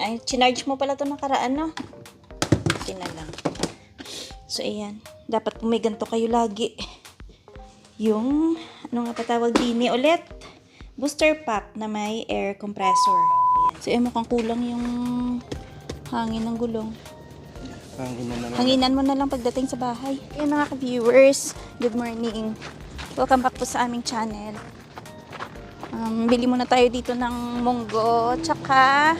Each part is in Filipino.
Ay, chinarge mo pala to nakaraan, no? Okay na lang. So, ayan. Dapat po may ganito kayo lagi. Yung, ano nga patawag din ulit? Booster pack na may air compressor. Ayan. So, ayan, mukhang kulang yung hangin ng gulong. Hangin na. Hanginan mo na lang pagdating sa bahay. Ayan mga ka-viewers, good morning. Welcome back po sa aming channel. Um, bili muna tayo dito ng munggo, tsaka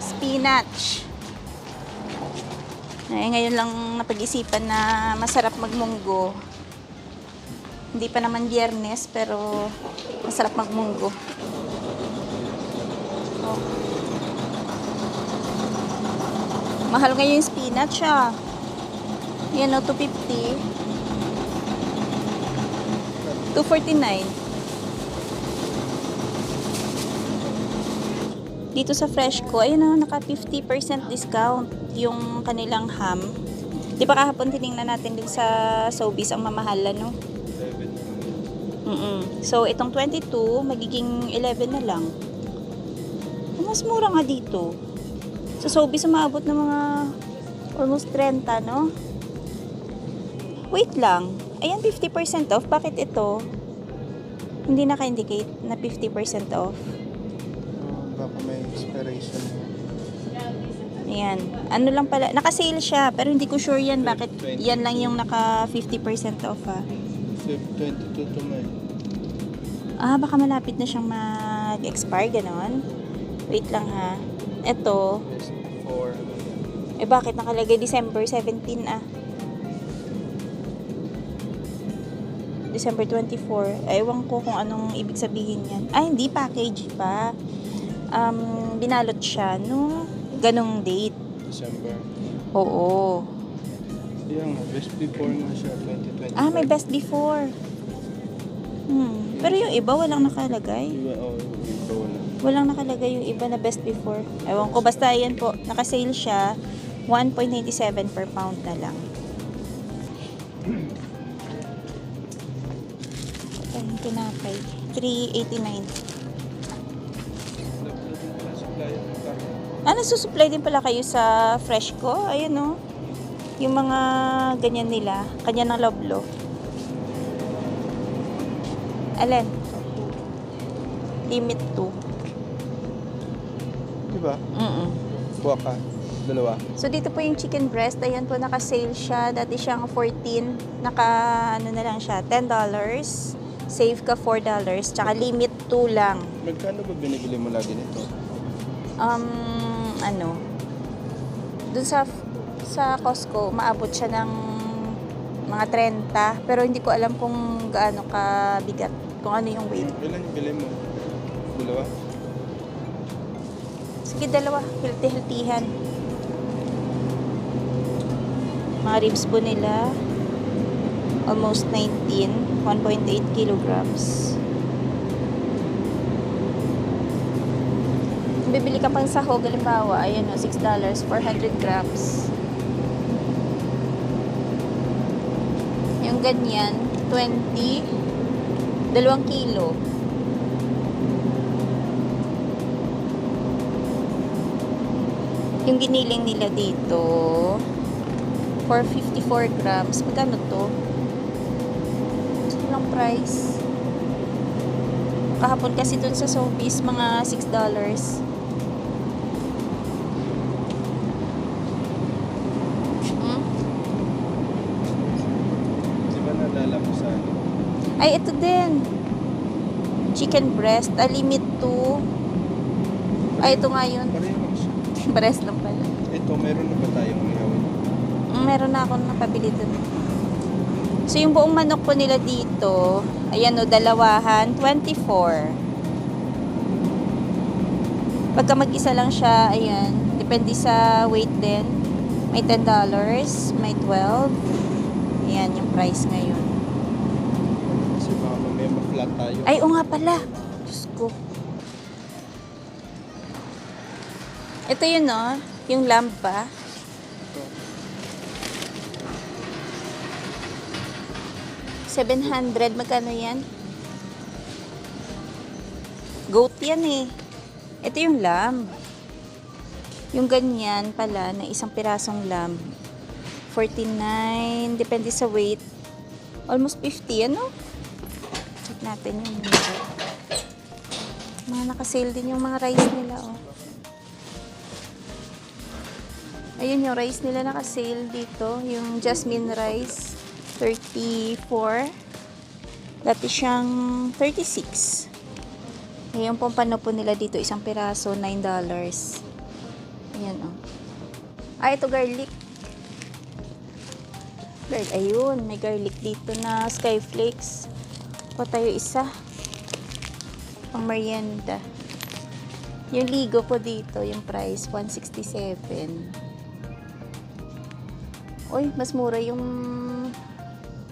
spinach. Ay, ngayon lang napag-isipan na masarap magmunggo. Hindi pa naman biyernes, pero masarap magmunggo. Oh. Mahal ngayon yung spinach ah. Yan o, 250. 249. Dito sa Freshco, ayun na, naka 50% discount yung kanilang ham. Di ba kahapon tiningnan natin din sa Sobeys ang mamahala, no? Mm So, itong 22, magiging 11 na lang. Mas mura nga dito. Sa Sobeys, umabot ng mga almost 30, no? Wait lang. Ayan, 50% off. Bakit ito? Hindi naka-indicate na 50% off. May expiration. Ayan. Ano lang pala, naka-sale siya, pero hindi ko sure yan bakit yan lang yung naka 50% off ah. 22 to May. Ah, baka malapit na siyang mag-expire, ganon. Wait lang ha. Ito, eh bakit nakalagay December 17 ah? December 24. Ewan ko kung anong ibig sabihin yan. Ah, hindi package pa. Um, binalot siya no ganong date. December. Oo. Yan nga, best before nga siya, 2020. Ah, may best before. Hmm. Pero yung iba walang nakalagay. Iba, oh, iba wala. Walang nakalagay yung iba na best before. Ewan ko, basta yan po. Nakasale siya. 1.97 per pound na lang. Ito yung tinapay. 3.89. Ah, nasusupply din pala kayo sa Freshco? Ayun, no? Yung mga ganyan nila. Kanya ng loblo. Alin? Limit 2. Diba? Mm Kuha ka. Dalawa. So, dito po yung chicken breast. Ayan po, naka-sale siya. Dati siyang 14. Naka, ano na lang siya, $10. Save ka $4. Tsaka limit 2 lang. Magkano ba binibili mo lagi nito? Um, ano, dun sa, sa Costco, maabot siya ng mga 30. Pero hindi ko alam kung gaano kabigat. Kung ano yung weight. Ilan yung bili mo? Dalawa? Sige, dalawa. Healthy-healthyhan. Mga ribs po nila, almost 19, 1.8 kilograms. Bibili ka pang sahog, halimbawa, ayan o, $6, 400 grams. Yung ganyan, 20, dalawang kilo. Yung giniling nila dito, for 54 grams, magkano to? Ilang price? Kahapon kasi dun sa Sobeys, mga $6. Hmm? Di ba nalala mo sa ano? Ay, ito din. Chicken breast, a limit to. Ay, ito nga yun. Breast lang pala. Ito, meron na ba tayong ihawin? Meron na akong napabili dun. So, yung buong manok po nila dito, ayan o, dalawahan, 24. Pagka mag-isa lang siya, ayan, depende sa weight din. May $10, may 12. Ayan, yung price ngayon. Kasi baka mamaya ma-flat tayo. Ay, o nga pala. Diyos ko. Ito yun, no? Yung lamb ba? Ito. 700, magkano yan? Goat yan eh. Ito yung lamb. Yung ganyan pala na isang pirasong lamb, 49, depende sa weight. Almost 50, ano? Natin yung mura. Mga nakasale din yung mga rice nila, oh. Ayun yung rice nila nakasale dito. Yung jasmine rice, 34. Dati siyang 36. Ngayon pong pano po nila dito, isang piraso, $9. Ayan, oh. Ah, ito garlic. Garlic, ayun, may garlic dito na skyflakes. Pa tayo isa. Pang merienda. Yung ligo po dito, yung price, 167. Uy, mas mura yung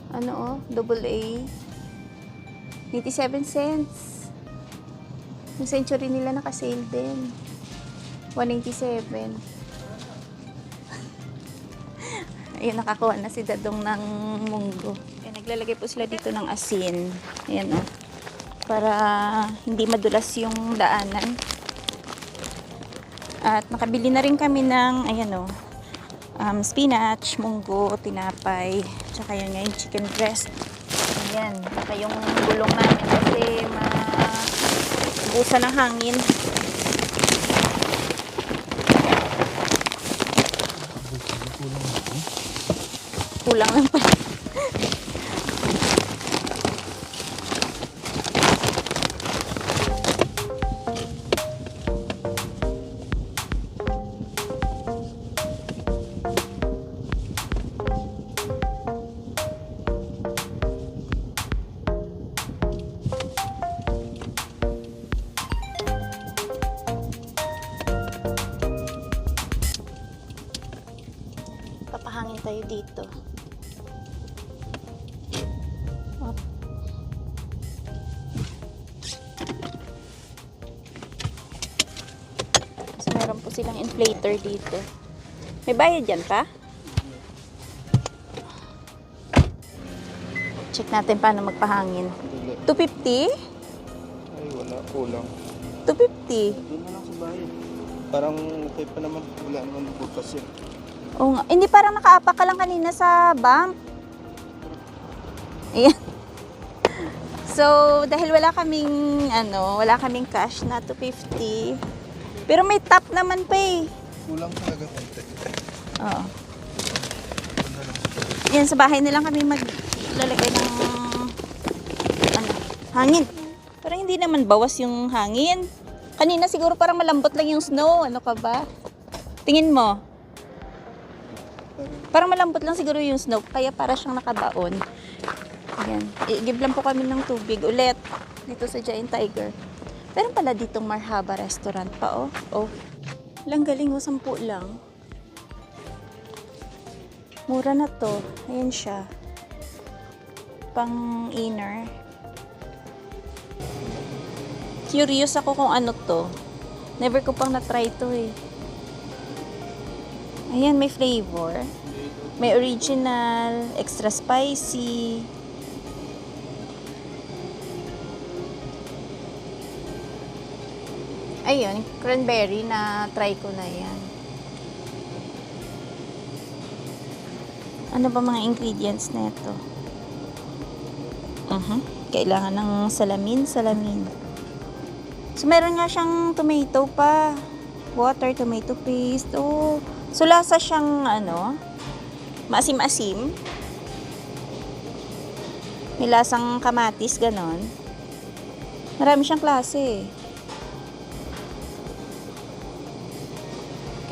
ano oh, double A. 87 cents. Yung century nila naka-sale din. 187. Ayun, nakakuha na si Dadong ng munggo. Naglalagay po sila dito ng asin. Ayan oh. Para hindi madulas yung daanan. At nakabili na rin kami ng, ayan oh, um, spinach, munggo, tinapay, tsaka yun nga chicken breast. Ayan, tsaka yung gulong namin kasi ma ng hangin. Kulang lang pa. Inflator dito. May bayad yan pa? Check natin paano magpahangin. Dili. 250? Ay, wala. Kulang. 250? Doon na lang sa bahay. Parang okay pa naman. Wala naman butas yan. Oo nga. Hindi parang nakaapak ka lang kanina sa bump. Ayan. So, dahil wala kaming, ano, wala kaming cash na 250. Pero may top naman pa eh. Kulang talaga konti. Oo. Yan, sa bahay na lang kami maglalagay ng, ano, hangin. Parang hindi naman bawas yung hangin. Kanina siguro parang malambot lang yung snow. Ano ka ba? Tingin mo. Parang malambot lang siguro yung snow, kaya para siyang nakabaon. Ayan. I-give lang po kami ng tubig ulit dito sa Giant Tiger. Meron pala ditong Marhaba Restaurant pa, oh. Oh. Lang galing, oh. Sampu lang. Mura na to. Ayan siya. Pang inner. Curious ako kung ano to. Never ko pang na-try to eh. Ayan, may flavor. May original, extra spicy. Ayun, cranberry na try ko na yan. Ano ba mga ingredients na ito? Mhm. Kailangan ng salamin, salamin. So, meron nga siyang tomato pa. Water, tomato paste. Oh. So, lasa siyang, ano, maasim-asim. May lasang kamatis, ganon. Marami siyang klase eh.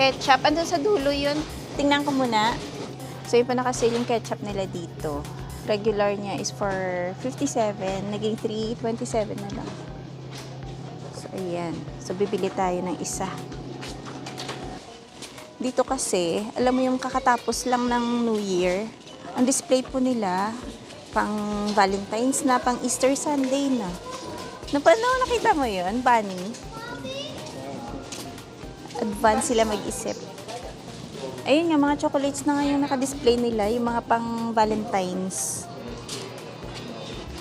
Ketchup, andun sa dulo yun. Tingnan ko muna. So, yung pa nakasale yung ketchup nila dito. Regular niya is for 57. Naging 327 na lang. So, ayan. So, bibili tayo ng isa. Dito kasi, alam mo yung kakatapos lang ng New Year, ang display po nila, pang Valentine's na, pang Easter Sunday na. Napano, nakita mo yun, Bunny? Advance sila mag-isip. Ayun nga, mga chocolates na ngayon naka-display nila, yung mga pang Valentine's.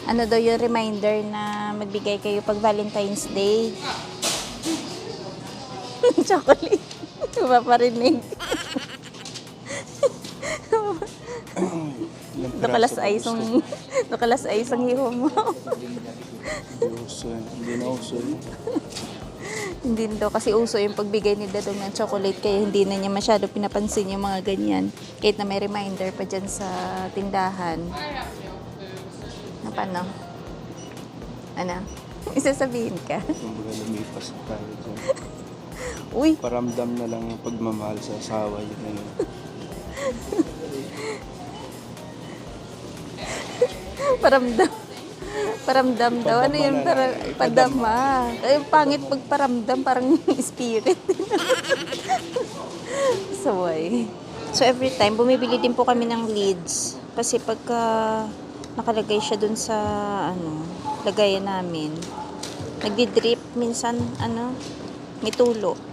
Ano daw yung reminder na magbigay kayo pag Valentine's Day? Chocolate. Mapaparinig. Nakalas ay isang, nakalas ay isang hiho mo. Hindi uso yan. Hindi na uso hindi daw kasi uso yung pagbigay ni Dadong ng chocolate kaya hindi na niya masyado pinapansin yung mga ganyan. Kahit na may reminder pa dyan sa tindahan. Na paano? Ano? Isasabihin ka? Kumbaga lumipas na tayo dyan. Uy, Paramdam na lang yung pagmamahal sa asawa yun na yun. paramdam. Paramdam daw. Ano yun? Para, padama. Ay, pangit pag paramdam. Parang spirit. Saway. So, every time, bumibili din po kami ng leads. Kasi pagka nakalagay siya dun sa, ano, lagayan namin, nagdi-drip minsan, ano, may tulo.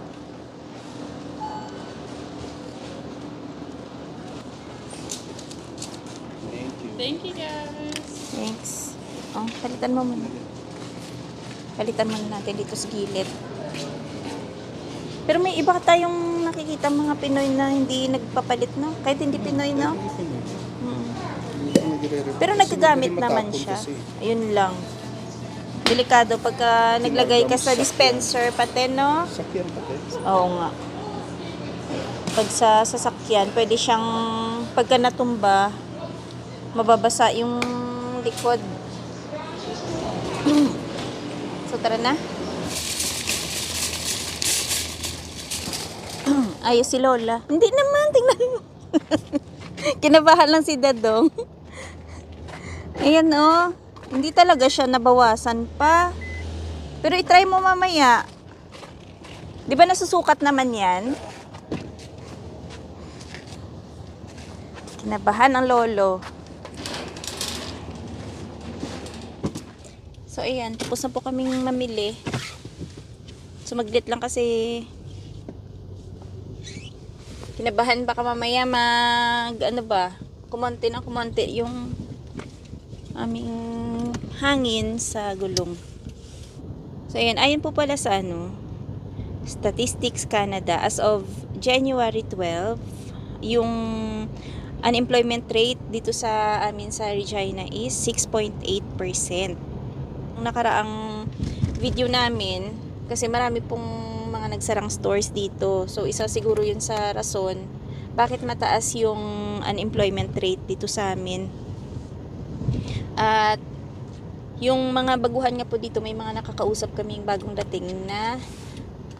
Palitan mo muna. Palitan muna natin dito sa gilid. Pero may iba tayong nakikita mga Pinoy na hindi nagpapalit, no? Kahit hindi Pinoy, no? Mm. Pero nagagamit naman siya. Ayun lang. Delikado pagka naglagay ka sa dispenser pati, no? Sakyan pati. Oo nga. Pag sa sasakyan, pwede siyang, pagka natumba, mababasa yung likod. so, tara na. Ayos si Lola. Hindi naman, tingnan mo. Kinabahan lang si Dadong. Ayan oh. Hindi talaga siya nabawasan pa. Pero itry mo mamaya. Di ba nasusukat naman yan? Kinabahan ang lolo. So, ayan. Tapos na po kaming mamili. Sumaglit lang kasi kinabahan baka mamaya mag ano ba kumonti ng kumonti yung aming hangin sa gulong. So, ayan. Ayon po pala sa ano, Statistics Canada as of January 12, yung unemployment rate dito sa amin sa Regina is 6.8%. Ang nakaraang video namin, kasi marami pong mga nagsarang stores dito. So, isa siguro yun sa rason bakit mataas yung unemployment rate dito sa amin. At yung mga baguhan nga po dito, may mga nakakausap kaming bagong dating na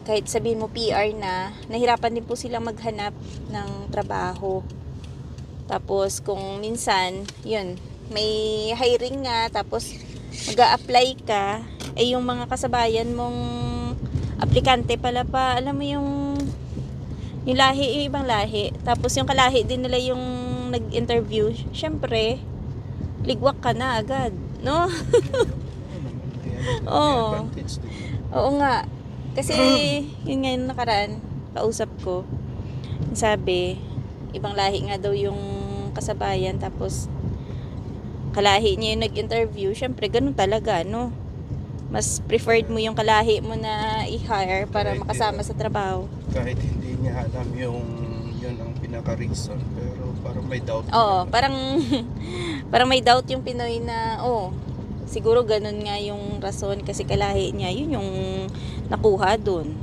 kahit sabihin mo PR na, nahirapan din po silang maghanap ng trabaho. Tapos kung minsan, yun, may hiring nga, tapos mag apply ka, eh yung mga kasabayan mong aplikante pala pa, alam mo yung yung lahi, yung ibang lahi. Tapos yung kalahi din nila yung nag-interview. Syempre, ligwak ka na agad, no? Oo. Oo nga. Kasi, yun nga yung nakaraan, kausap ko. Sabi, ibang lahi nga daw yung kasabayan, tapos kalahi niya yung nag-interview. Siyempre, ganun talaga, no? Mas preferred mo yung kalahi mo na i-hire para Kahit makasama sa trabaho. Kahit hindi niya alam yung yun ang pinaka-reason. Pero parang may doubt. Oo, parang parang may doubt yung Pinoy na oh, siguro ganun nga yung rason kasi kalahi niya, yun yung nakuha doon.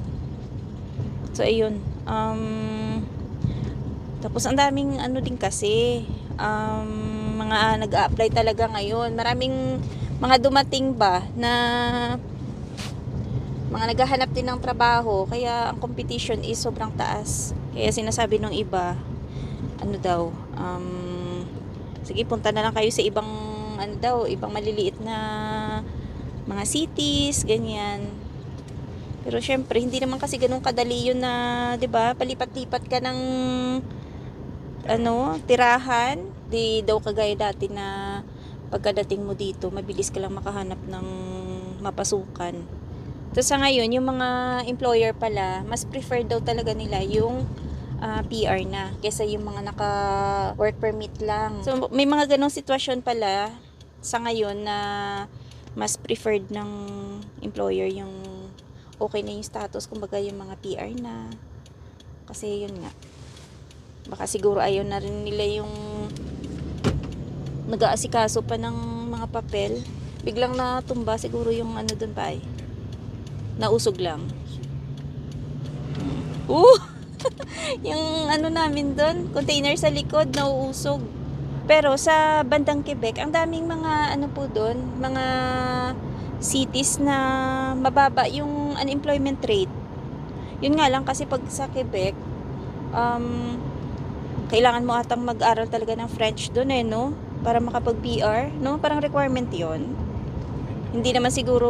So ayun, um tapos ang daming ano din kasi um, mga nag-a-apply talaga ngayon. Maraming mga dumating ba na mga naghahanap din ng trabaho kaya ang competition is sobrang taas. Kaya sinasabi nung iba, ano daw, um, sige punta na lang kayo sa ibang ano daw, ibang maliliit na mga cities, ganyan. Pero syempre, hindi naman kasi ganun kadali yun na, 'di ba? Palipat-lipat ka ng ano, tirahan. Di daw kagaya dati na pagkadating mo dito, mabilis ka lang makahanap ng mapasukan. Tapos sa ngayon, yung mga employer pala, mas prefer daw talaga nila yung ah, PR na kaysa yung mga naka work permit lang. So may mga ganong sitwasyon pala sa ngayon na mas preferred ng employer yung okay na yung status kumbaga yung mga PR na Kasi yun nga. Baka siguro ayaw na rin nila yung nag-aasikaso pa ng mga papel. Biglang natumba siguro yung ano dun pa eh. Nausog lang. Uh! yung ano namin doon, container sa likod, nauusog. Pero sa bandang Quebec, ang daming mga ano po doon, mga cities na mababa yung unemployment rate. Yun nga lang kasi pag sa Quebec, um, kailangan mo atang mag-aral talaga ng French doon eh, no? Para makapag-PR, no? Parang requirement yon Hindi naman siguro,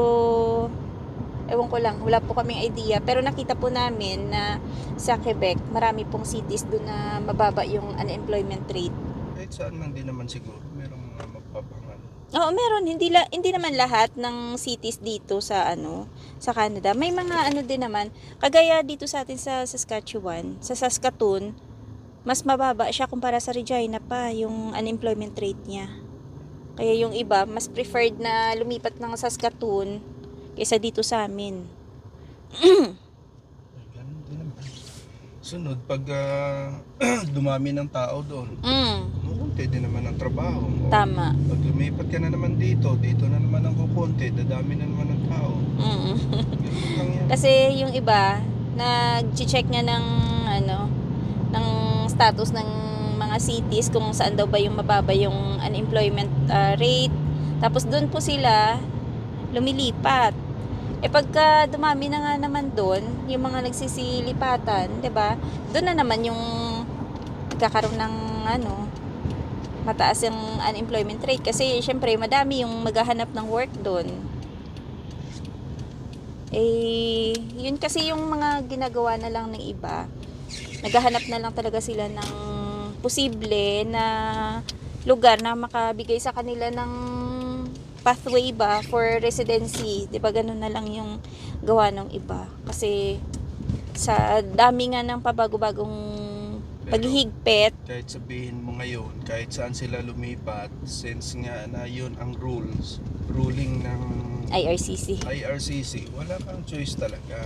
ewan ko lang, wala po kaming idea. Pero nakita po namin na sa Quebec, marami pong cities doon na mababa yung unemployment rate. Kahit saan lang din naman siguro, merong mga magpapangan. Oo, meron. Hindi, la, hindi naman lahat ng cities dito sa ano sa Canada. May mga ano din naman. Kagaya dito sa atin sa Saskatchewan, sa Saskatoon, mas mababa siya kumpara sa Regina pa yung unemployment rate niya. Kaya yung iba, mas preferred na lumipat ng Saskatoon kaysa dito sa amin. Ay, ganun din naman. Sunod, pag ah, dumami ng tao doon, Mm, kukunti din naman ang trabaho. O, tama. Pag lumipat ka na naman dito, dito na naman ang kukunti, dadami na naman ang tao. Mm. Ganun lang yan. Kasi yung iba, nag-check nga ng ng status ng mga cities kung saan daw ba yung mababa yung unemployment uh, rate. Tapos doon po sila lumilipat. Eh pagka dumami na nga naman doon, yung mga nagsisilipatan, 'di ba? Doon na naman yung kakaroon ng ano, mataas yung unemployment rate kasi syempre madami yung maghahanap ng work doon. Eh, yun kasi yung mga ginagawa na lang ng iba. Naghahanap na lang talaga sila ng posible na lugar na makabigay sa kanila ng pathway ba for residency. 'Di ba ganun na lang yung gawa ng iba. Kasi sa dami nga ng pabago-bagong paghihigpit, Kahit sabihin mo ngayon, kahit saan sila lumipat, since nga na yun ang rules, ruling ng IRCC. IRCC, wala kang choice talaga.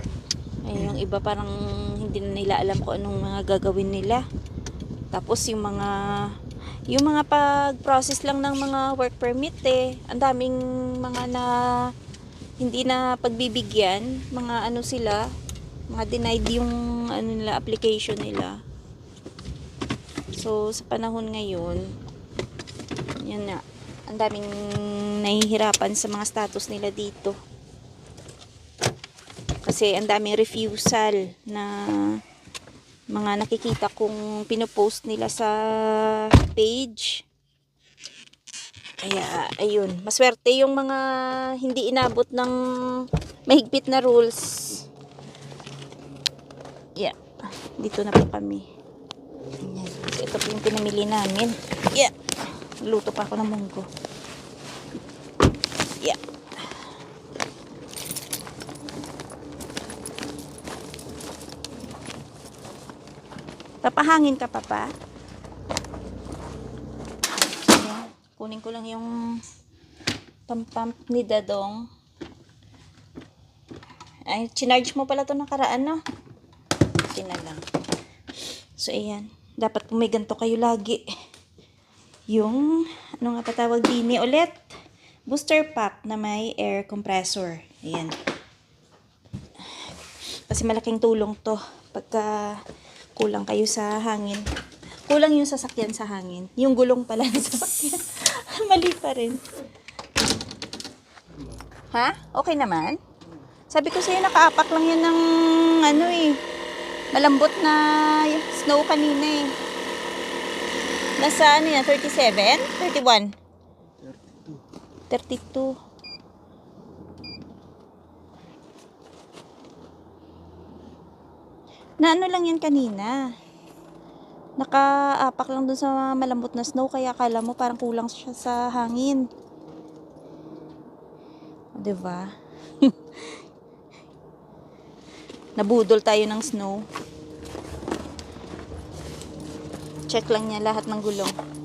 Ay, yung iba parang hindi na nila alam kung anong mga gagawin nila. Tapos yung mga yung mga pag-process lang ng mga work permit eh. Ang daming mga na hindi na pagbibigyan, mga ano sila, mga denied yung ano nila application nila. So sa panahon ngayon, yun na, ang daming nahihirapan sa mga status nila dito. Kasi ang daming refusal na mga nakikita kong pinopost nila sa page. Kaya, ayun. Maswerte yung mga hindi inabot ng mahigpit na rules. Yeah. Dito na po kami. Ito po yung pinamili namin. Yeah. Luto pa ako ng munggo. Yeah. Papahangin ka pa pa? Kunin ko lang yung pump ni Dadong. Ay, chinarge mo pala to nakaraan, no? Okay lang. So, ayan. Dapat po may ganito kayo lagi. Yung, ano nga patawag din ulit? Booster pack na may air compressor. Ayan. Kasi malaking tulong to pagka kulang kayo sa hangin. Kulang yung sasakyan sa hangin. Yung gulong pala ng sasakyan. Mali pa rin. Ha? Okay naman? Sabi ko sa'yo, nakaapak lang yan ng ano eh. Malambot na snow kanina eh. Nasa ano yan? 37? 31? 32. Na ano lang yan kanina. Nakaapak lang dun sa malambot na snow kaya akala mo parang kulang siya sa hangin. O, Diba? Nabudol tayo ng snow. Check lang niya lahat ng gulong.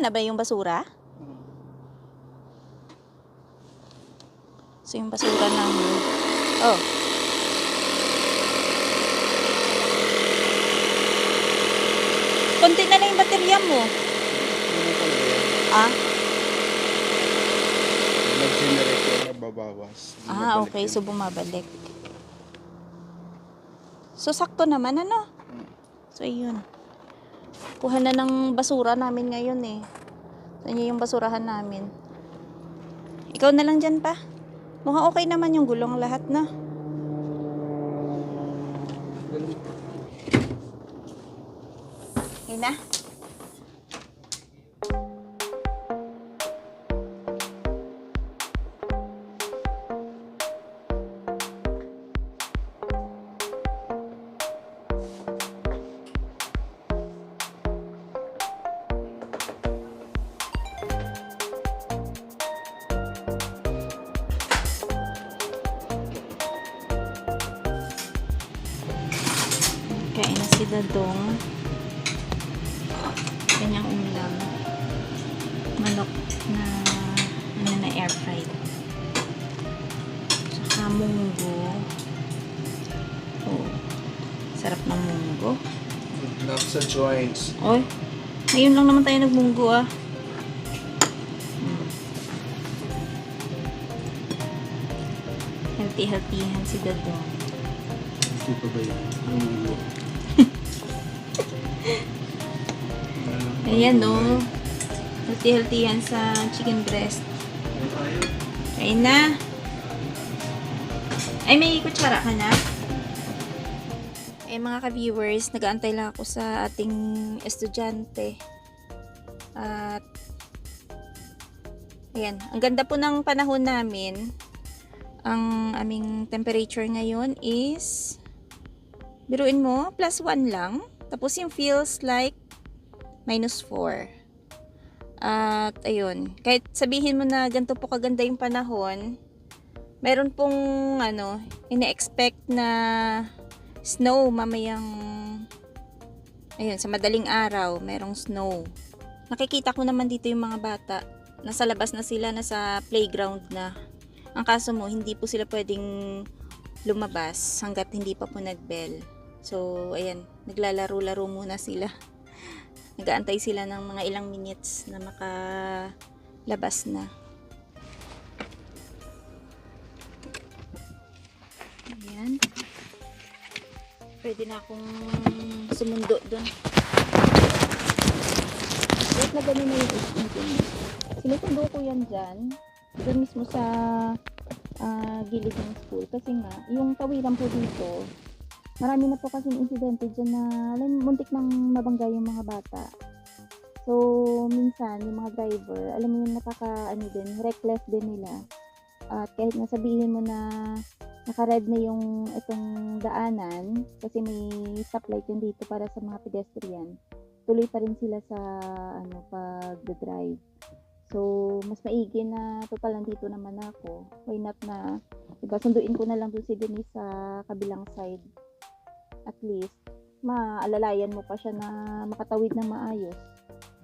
Tama na ba yung basura? So, yung basura namin. Oh. Konti na lang yung baterya mo. Ah? Nag-generate yung nababawas. Ah, okay. So, bumabalik. So, sakto naman, ano? Mm. So, ayun. Kuha na ng basura namin ngayon eh. Yun yung basurahan namin. Ikaw na lang dyan pa. Mukhang okay naman yung gulong lahat na. Okay na? Si Dadong. Kanyang ulam. Manok na ano na air fried. Saka munggo. Oh. Sarap ng munggo. Good luck sa joints. Oy. Ngayon lang naman tayo nagmunggo ah. Hmm. Healthy healthy yan si Dadong. Hindi pa ba yun? Ang Ayan no. Healthy healthy yan sa chicken breast. Kain na. Ay, may kutsara ka na? Eh mga ka-viewers, nag-aantay lang ako sa ating estudyante. At ayan, ang ganda po ng panahon namin. Ang aming temperature ngayon is biruin mo, plus 1 lang. Tapos yung feels like minus 4. At ayun, kahit sabihin mo na ganito po kaganda yung panahon, meron pong ano, ina-expect na snow mamayang ayun, sa madaling araw, merong snow. Nakikita ko naman dito yung mga bata. Nasa labas na sila, nasa playground na. Ang kaso mo, hindi po sila pwedeng lumabas hanggat hindi pa po nagbell. So, ayan, naglalaro-laro muna sila. Nagaantay sila ng mga ilang minutes na makalabas na. Ayan. Pwede na akong sumundo doon. Wait na ganun na yung ipin Sinusundo ko yan dyan. Doon mismo sa ah, gilid ng school. Kasi nga, yung tawiran po dito, marami na po kasing insidente dyan na alam, muntik nang mabangga yung mga bata. So, minsan, yung mga driver, alam mo yung nakaka, ano din, reckless din nila. At kahit nga sabihin mo na naka-red na yung itong daanan, kasi may stoplight yun dito para sa mga pedestrian, tuloy pa rin sila sa, ano, pag-drive. So, mas maigi na total nandito naman ako. Why not na, diba, sunduin ko na lang doon si Denise sa kabilang side. At least, maalalayan mo pa siya na makatawid ng maayos.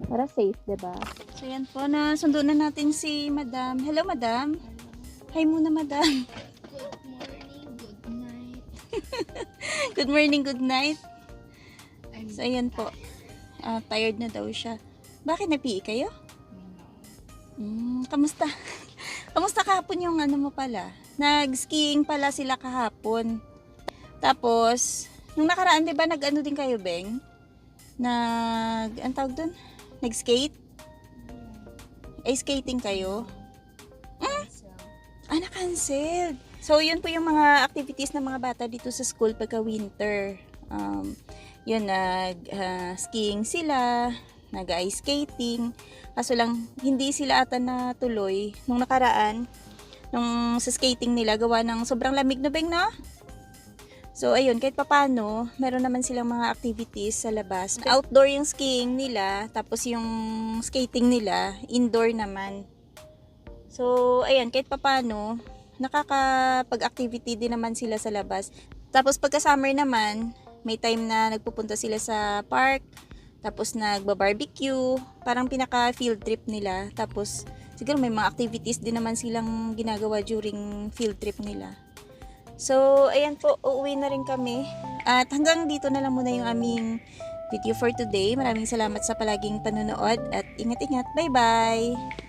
Para safe, 'di ba? So yan po na sundo na natin si Madam. Hello, Madam. Hi muna, Madam. Good morning, good night. Good morning, good night. I'm So ayan po. Ah, tired na daw siya. Bakit napihi kayo? Mm, kamusta? kamusta kahapon yung ano mo pala? Nag-skiing pala sila kahapon. Tapos, nung nakaraan, di ba, nag-ano din kayo, Beng? Nag, ang tawag dun? Nag-skate? Ay, skating kayo? Ah, na-cancel. So, yun po yung mga activities ng mga bata dito sa school pagka winter. Um, yun, nag-skiing sila, nag-ice skating. Kaso lang, hindi sila ata natuloy nung nakaraan. Nung sa skating nila, gawa ng sobrang lamig na beng na. So, ayun, kahit papano, meron naman silang mga activities sa labas. Outdoor yung skiing nila, tapos yung skating nila, indoor naman. So, ayan, kahit papano, nakakapag-activity din naman sila sa labas. Tapos pagka summer naman, may time na nagpupunta sila sa park, tapos nagba-barbecue, parang pinaka field trip nila. Tapos siguro may mga activities din naman silang ginagawa during field trip nila. So, ayan po, uuwi na rin kami. At hanggang dito na lang muna yung aming video for today. Maraming salamat sa palaging panonood at ingat-ingat. Bye-bye!